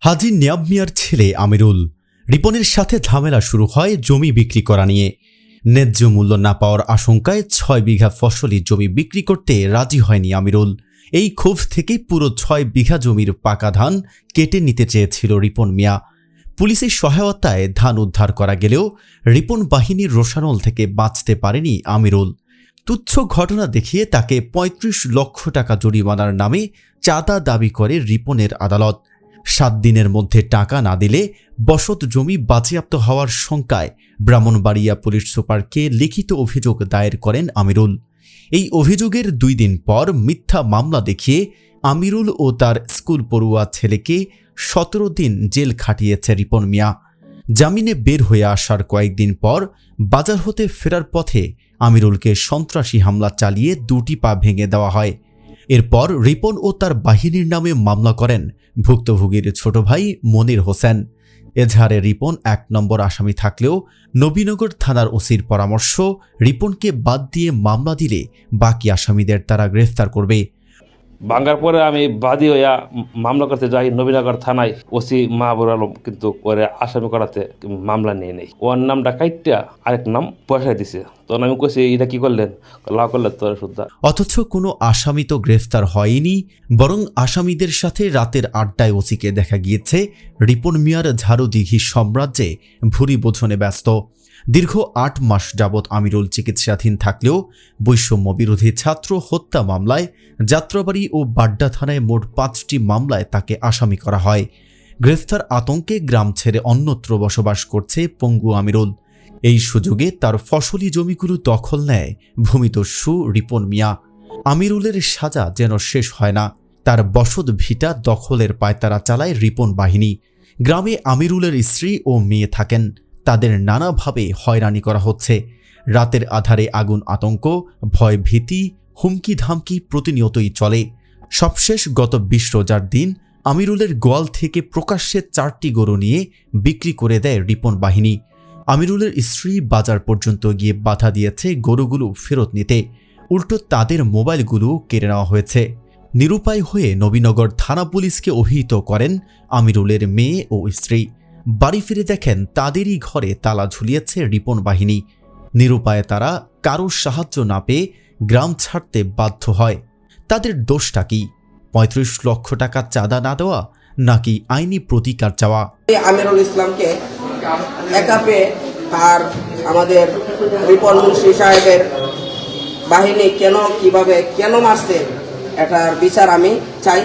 হাজি নিয়াব মিয়ার ছেলে আমিরুল। রিপনের সাথে ঝামেলা শুরু হয় জমি বিক্রি করা নিয়ে। ন্যায্য মূল্য না পাওয়ার আশঙ্কায় ছয় বিঘা ফসলি জমি বিক্রি করতে রাজি হয়নি আমিরুল। এই ক্ষোভ থেকে পুরো ছয় বিঘা জমির পাকা ধান কেটে নিতে চেয়েছিল রিপন মিয়া। পুলিশের সহায়তায় ধান উদ্ধার করা গেলেও রিপন বাহিনীর রোশানল থেকে বাঁচতে পারেনি আমিরুল। তুচ্ছ ঘটনা দেখিয়ে তাকে ৩৫ লক্ষ টাকা জরিমানার নামে চাঁদা দাবি করে রিপনের আদালত। সাত দিনের মধ্যে টাকা না দিলে বসত জমি বাজেয়াপ্ত হওয়ার শঙ্কায় ব্রাহ্মণবাড়িয়া পুলিশ সুপারকে লিখিত অভিযোগ দায়ের করেন আমিরুল। এই অভিযোগের দুই দিন পর মিথ্যা মামলা দেখিয়ে আমিরুল ও তার স্কুল পড়ুয়া ছেলেকে সতেরো দিন জেল খাটিয়েছে রিপন মিয়া। জামিনে বের হয়ে আসার কয়েকদিন পর বাজার হতে ফেরার পথে আমিরুলকে সন্ত্রাসী হামলা চালিয়ে দুটি পা ভেঙে দেওয়া হয়। এরপর রিপন ও তার বাহিনীর নামে মামলা করেন ভুক্তভোগীর ছোট ভাই মনির হোসেন। এজাহারে রিপন এক নম্বর আসামি থাকলেও নবীনগর থানার ওসির পরামর্শ, রিপনকে বাদ দিয়ে মামলা দিলে বাকি আসামিদের তারা গ্রেফতার করবে। ভাঙ্গার পরে আমি বাদী হইয়া মামলা করতে যাই নবীনগর থানায়। ওসি মাহবুর আলম কিন্তু করে আসামি করাতে মামলা নিয়ে নেই। ওর নামটা কাইটটা আরেক নাম পয়সা দিছে। তখন আমি কইছি, এটা কি করলেন? লা করলে তোর শুদ্ধা অথচ কোনো আসামি তো গ্রেফতার হয়নি, বরং আসামিদের সাথে রাতের আড্ডায় ওসিকে দেখা গিয়েছে। রিপন মিয়ার ঝাড়ুদিঘি সাম্রাজ্যে ভুরি বোঝনে ব্যস্ত। দীর্ঘ আট মাস যাবৎ আমিরুল চিকিৎসাধীন থাকলেও বৈষম্য বিরোধী ছাত্র হত্যা মামলায় যাত্রাবাড়ি ও বাড্ডা থানায় মোট পাঁচটি মামলায় তাকে আসামি করা হয়। গ্রেফতার আতঙ্কে গ্রাম ছেড়ে অন্যত্র বসবাস করছে পঙ্গু আমিরুল। এই সুযোগে তার ফসলি জমিগুলো দখল নেয় ভূমিদস্যু রিপন মিয়া। আমিরুলের সাজা যেন শেষ হয় না, তার বসত ভিটা দখলের পায়তারা চালায় রিপন বাহিনী। গ্রামে আমিরুলের স্ত্রী ও মেয়ে থাকেন, তাদের নানাভাবে হয়রানি করা হচ্ছে। রাতের আধারে আগুন আতঙ্ক ভয় ভীতি হুমকি ধামকি প্রতিনিয়তই চলে। সবশেষ গত বিশ রোজার দিন আমিরুলের গোয়াল থেকে প্রকাশ্যে চারটি গরু নিয়ে বিক্রি করে দেয় রিপন বাহিনী। আমিরুলের স্ত্রী বাজার পর্যন্ত গিয়ে বাধা দিয়েছে গরুগুলো ফেরত নিতে। উল্টো তাদের মোবাইলগুলো কেড়ে নেওয়া হয়েছে। নিরুপায় হয়ে নবীনগর থানা পুলিশকে অভিহিত করেন আমিরুলের মেয়ে ও স্ত্রী। বাড়ি ফিরে দেখেন তাদেরই ঘরে তালা ঝুলিয়েছে রিপন বাহিনী। নিরুপায়ে তারা কারোর সাহায্য না পেয়ে গ্রাম ছাড়তে বাধ্য হয়। তাদের দোষটা কি? পঁয়ত্রিশ লক্ষ টাকা চাঁদা না দেওয়া নাকি আইনি প্রতিকার চাওয়া? আমিরুল ইসলামকে একা পেয়ে তার আমাদের রিপন সাহেবের বাহিনী কেন, কীভাবে কেন মারছে, এটার বিচার আমি চাই।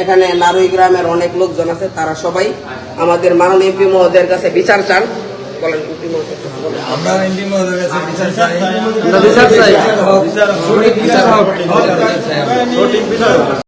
এখানে নারুই গ্রামের অনেক লোকজন আছে, তারা সবাই আমাদের মাননীয় এমপি মহোদয়ের কাছে বিচার চান। বলেন। আমরা এমপি কাছে বিচার চাই বিচার চাই বিচার হোক। সঠিক বিচার হোক।